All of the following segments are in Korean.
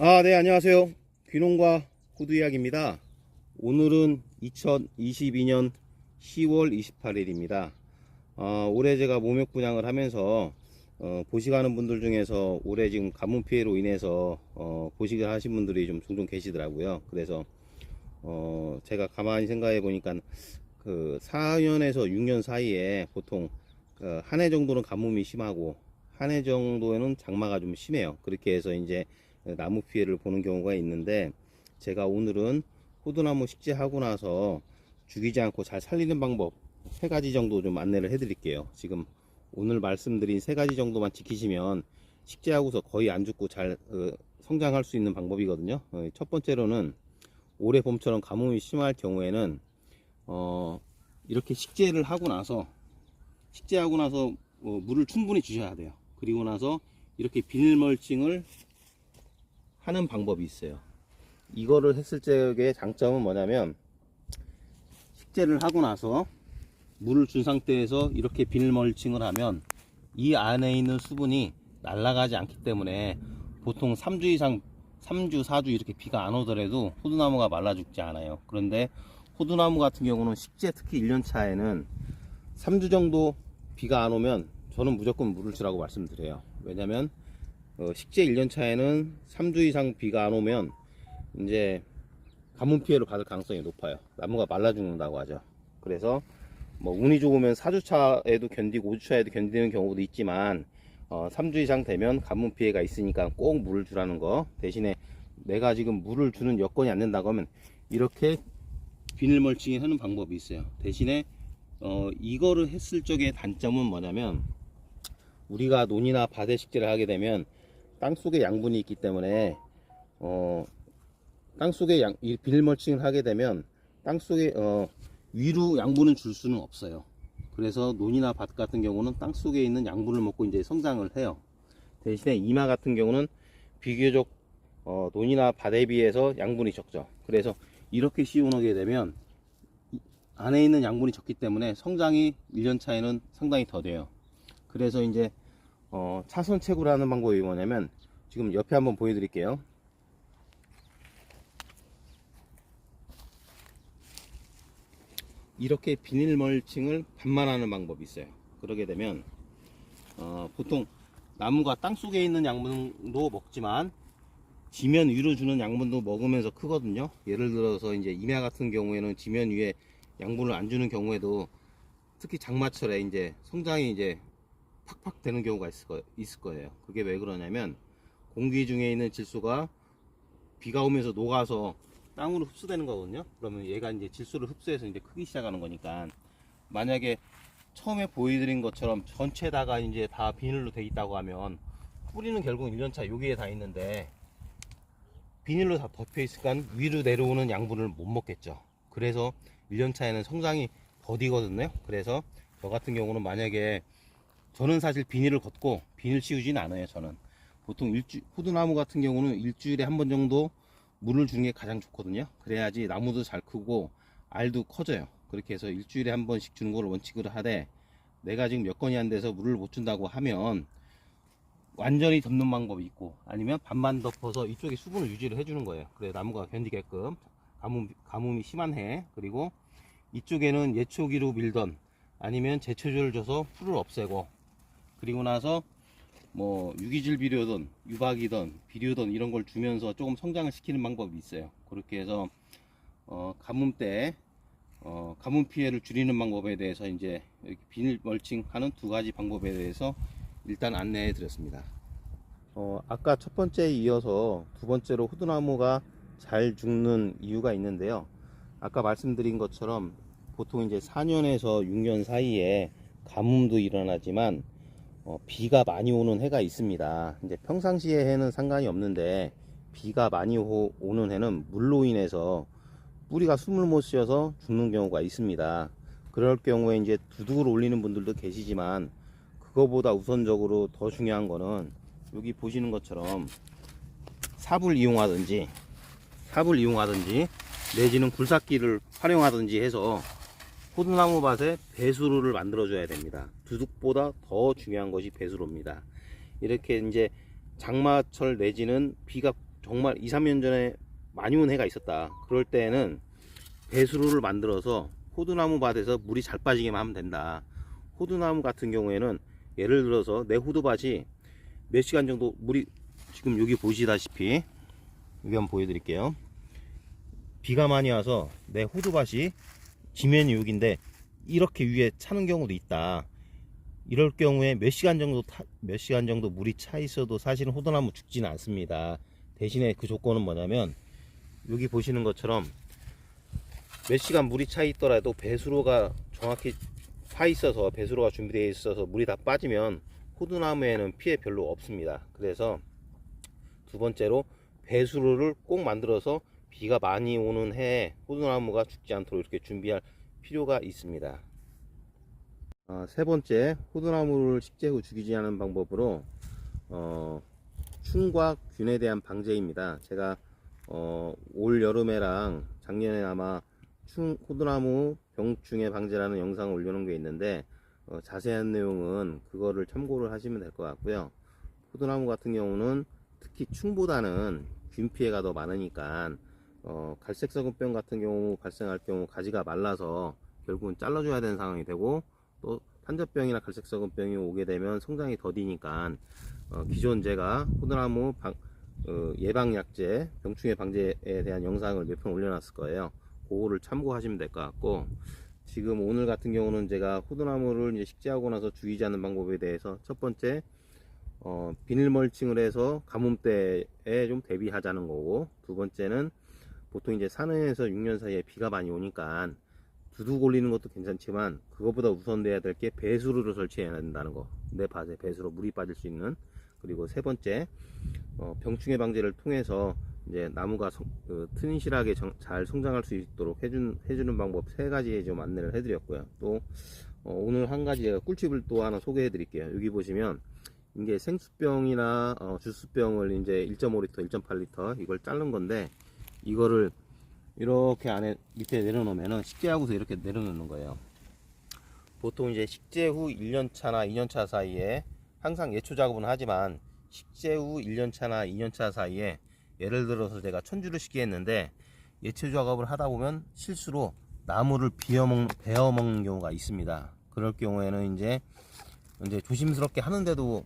아, 네, 안녕하세요. 귀농과 호두 이야기입니다. 오늘은 2022년 10월 28일입니다. 어, 올해 제가 모욕 분양을 하면서 어, 보식하는 분들 중에서 올해 지금 가뭄 피해로 인해서 어, 보식을 하신 분들이 좀 종종 계시더라고요. 그래서 어, 제가 가만히 생각해 보니까 그 4년에서 6년 사이에 보통 그 한해 정도는 가뭄이 심하고 한 해 정도에는 장마가 좀 심해요. 그렇게 해서 이제 나무 피해를 보는 경우가 있는데 제가 오늘은 호두나무 식재하고 나서 죽이지 않고 잘 살리는 방법 세 가지 정도 좀 안내를 해 드릴게요. 지금 오늘 말씀드린 세 가지 정도만 지키시면 식재하고서 거의 안 죽고 잘 어, 성장할 수 있는 방법이거든요. 어, 첫 번째로는 올해 봄처럼 가뭄이 심할 경우에는 어, 이렇게 식재를 하고 나서 식재하고 나서 어, 물을 충분히 주셔야 돼요. 그리고 나서 이렇게 비닐 멀칭을 하는 방법이 있어요. 이거를 했을 적의 장점은 뭐냐면 식재를 하고 나서 물을 준 상태에서 이렇게 비닐 멀칭을 하면 이 안에 있는 수분이 날아가지 않기 때문에 보통 3주 이상 3주 4주 이렇게 비가 안 오더라도 호두나무가 말라 죽지 않아요. 그런데 호두나무 같은 경우는 식재 특히 1년 차에는 3주 정도 비가 안 오면 저는 무조건 물을 주라고 말씀드려요. 왜냐면 어, 식재 1년 차에는 3주 이상 비가 안 오면 이제 가뭄 피해를 받을 가능성이 높아요. 나무가 말라 죽는다고 하죠. 그래서 뭐 운이 좋으면 4주 차에도 견디고 5주 차에도 견디는 경우도 있지만 어, 3주 이상 되면 가뭄 피해가 있으니까 꼭 물을 주라는 거 대신에 내가 지금 물을 주는 여건이 안 된다고 하면 이렇게 비닐 멀칭 하는 방법이 있어요. 대신에 어, 이거를 했을 적의 단점은 뭐냐면 우리가 논이나 바대 식재를 하게 되면 땅 속에 양분이 있기 때문에 어, 땅 속에 양, 이 비닐 멀칭을 하게 되면 땅 속에 어, 위로 양분을 줄 수는 없어요. 그래서 논이나 밭 같은 경우는 땅 속에 있는 양분을 먹고 이제 성장을 해요. 대신에 이마 같은 경우는 비교적 어, 논이나 밭에 비해서 양분이 적죠. 그래서 이렇게 씌워놓게 되면 이- 안에 있는 양분이 적기 때문에 성장이 1년 차에는 상당히 더 돼요. 그래서 이제 어, 차선책으로 하는 방법이 뭐냐면 지금 옆에 한번 보여드릴게요. 이렇게 비닐 멀칭을 반만 하는 방법이 있어요. 그러게 되면 어, 보통 나무가 땅 속에 있는 양분도 먹지만 지면 위로 주는 양분도 먹으면서 크거든요. 예를 들어서 이제 임야 같은 경우에는 지면 위에 양분을 안 주는 경우에도 특히 장마철에 이제 성장이 이제 팍팍 되는 경우가 있을, 거, 있을 거예요. 그게 왜 그러냐면 공기 중에 있는 질소가 비가 오면서 녹아서 땅으로 흡수되는 거거든요. 그러면 얘가 이제 질소를 흡수해서 이제 크기 시작하는 거니까 만약에 처음에 보여드린 것처럼 전체다가 이제 다 비닐로 돼 있다고 하면 뿌리는 결국 1년차 여기에 다 있는데 비닐로 다 덮여 있으니까 위로 내려오는 양분을 못 먹겠죠. 그래서 1년차에는 성장이 더디거든요. 그래서 저 같은 경우는 만약에 저는 사실 비닐을 걷고 비닐 씌우진 않아요. 저는 보통 일주 호두나무 같은 경우는 일주일에 한 번 정도 물을 주는 게 가장 좋거든요. 그래야지 나무도 잘 크고 알도 커져요. 그렇게 해서 일주일에 한 번씩 주는 걸 원칙으로 하되 내가 지금 여건이 안 돼서 물을 못 준다고 하면 완전히 덮는 방법이 있고 아니면 반만 덮어서 이쪽에 수분을 유지를 해주는 거예요. 그래 나무가 견디게끔 가뭄, 가뭄이 심한 해 그리고 이쪽에는 예초기로 밀던 아니면 제초제를 줘서 풀을 없애고 그리고 나서 뭐 유기질 비료든 유박이든 비료든 이런 걸 주면서 조금 성장을 시키는 방법이 있어요. 그렇게 해서 어, 가뭄 때 어, 가뭄 피해를 줄이는 방법에 대해서 이제 비닐 멀칭 하는 두 가지 방법에 대해서 일단 안내해 드렸습니다. 어, 아까 첫 번째에 이어서 두 번째로 호두나무가 잘 죽는 이유가 있는데요. 아까 말씀드린 것처럼 보통 이제 4년에서 6년 사이에 가뭄도 일어나지만 어, 비가 많이 오는 해가 있습니다. 이제 평상시에 해는 상관이 없는데 비가 많이 오, 오는 해는 물로 인해서 뿌리가 숨을 못 쉬어서 죽는 경우가 있습니다. 그럴 경우에 이제 두둑을 올리는 분들도 계시지만 그거보다 우선적으로 더 중요한 거는 여기 보시는 것처럼 삽을 이용하든지 삽을 이용하든지 내지는 굴삭기를 활용하든지 해서 호두나무 밭에 배수로를 만들어 줘야 됩니다. 두둑보다 더 중요한 것이 배수로입니다. 이렇게 이제 장마철 내지는 비가 정말 2, 3년 전에 많이 온 해가 있었다. 그럴 때는 배수로를 만들어서 호두나무 밭에서 물이 잘 빠지게만 하면 된다. 호두나무 같은 경우에는 예를 들어서 내 호두밭이 몇 시간 정도 물이 지금 여기 보시다시피 여기 한번 보여드릴게요. 비가 많이 와서 내 호두밭이 지면이 여기인데 이렇게 위에 차는 경우도 있다. 이럴 경우에 몇 시간 정도 타- 몇 시간 정도 물이 차 있어도 사실은 호두나무 죽지는 않습니다. 대신에 그 조건은 뭐냐면 여기 보시는 것처럼 몇 시간 물이 차 있더라도 배수로가 정확히 파 있어서 배수로가 준비되어 있어서 물이 다 빠지면 호두나무에는 피해 별로 없습니다. 그래서 두 번째로 배수로를 꼭 만들어서 비가 많이 오는 해에 호두나무가 죽지 않도록 이렇게 준비할 필요가 있습니다. 아, 세 번째, 호두나무를 식재 후 죽이지 않은 방법으로 어, 충과 균에 대한 방제입니다. 제가 어, 올 여름에랑 작년에 아마 충, 호두나무 병충해 방제라는 영상을 올려놓은 게 있는데 어, 자세한 내용은 그거를 참고를 하시면 될 것 같고요. 호두나무 같은 경우는 특히 충보다는 균 피해가 더 많으니까 어, 갈색 썩은병 같은 경우 발생할 경우 가지가 말라서 결국은 잘라줘야 되는 상황이 되고 또 탄저병이나 갈색 썩은병이 오게 되면 성장이 더디니까 어, 기존 제가 호두나무 방- 어, 예방약제 병충해 방제에 대한 영상을 몇 편 올려놨을 거예요. 그거를 참고하시면 될 것 같고 지금 오늘 같은 경우는 제가 호두나무를 이제 식재하고 나서 죽이지 않는 방법에 대해서 첫 번째 어, 비닐 멀칭을 해서 가뭄 때에 좀 대비하자는 거고 두 번째는 보통 이제 4년에서 6년 사이에 비가 많이 오니까 두둑 올리는 것도 괜찮지만 그것보다 우선돼야 될 게 배수로를 설치해야 된다는 거. 내 밭에 배수로 물이 빠질 수 있는 그리고 세 번째 어, 병충해 방제를 통해서 이제 나무가 성- 그 튼실하게 정- 잘 성장할 수 있도록 해준, 해주는 방법 세 가지에 좀 안내를 해드렸고요. 또 어, 오늘 한 가지 제가 꿀팁을 또 하나 소개해 드릴게요. 여기 보시면 이게 생수병이나 어, 주스병을 이제 1.5리터, 1.8리터 이걸 자른 건데 이거를 이렇게 안에 밑에 내려놓으면은 식재하고서 이렇게 내려놓는 거예요. 보통 이제 식재 후 1년차나 2년차 사이에 항상 예초 작업은 하지만 식재 후 1년차나 2년차 사이에 예를 들어서 제가 천주를 시기했는데 예초 작업을 하다 보면 실수로 나무를 비어먹, 베어먹는 경우가 있습니다. 그럴 경우에는 이제 이제 조심스럽게 하는데도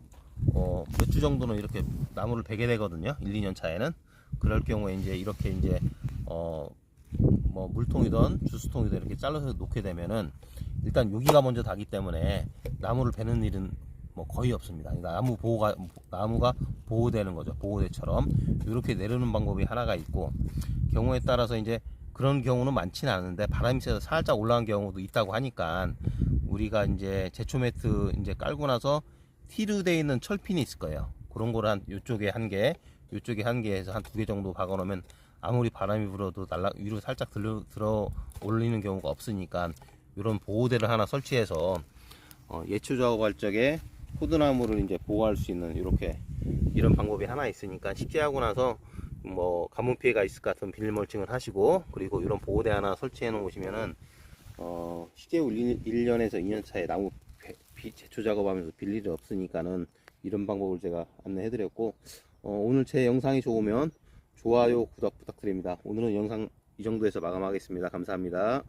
어, 몇 주 정도는 이렇게 나무를 베게 되거든요. 1, 2년 차에는 그럴 경우에 이제 이렇게 이제 어, 뭐 물통이든 주스통이든 이렇게 잘라서 놓게 되면은 일단 여기가 먼저 닿기 때문에 나무를 베는 일은 뭐 거의 없습니다. 나무 보호가 나무가 보호되는 거죠. 보호대처럼 이렇게 내려놓는 방법이 하나가 있고 경우에 따라서 이제 그런 경우는 많지는 않은데 바람이 세서 살짝 올라간 경우도 있다고 하니까 우리가 이제 제초 매트 이제 깔고 나서 티로 돼 있는 철핀이 있을 거예요. 그런 한 이쪽에 한 개, 이쪽에 한 개에서 한 두 개 정도 박아 놓으면 아무리 바람이 불어도 날라 위로 살짝 들어, 들어 올리는 경우가 없으니까 이런 보호대를 하나 설치해서 어, 예초 작업할 적에 호두나무를 이제 보호할 수 있는 이렇게 이런 방법이 하나 있으니까 식재하고 나서 뭐 가뭄 피해가 있을 것 같은 비닐 멀칭을 하시고 그리고 이런 보호대 하나 설치해 놓으시면은 어, 1, 1년에서 2년 차에 나무 제초 작업하면서 빌 일이 없으니까는 이런 방법을 제가 안내해 드렸고 어, 오늘 제 영상이 좋으면 좋아요 구독 부탁드립니다. 오늘은 영상 이 정도에서 마감하겠습니다. 감사합니다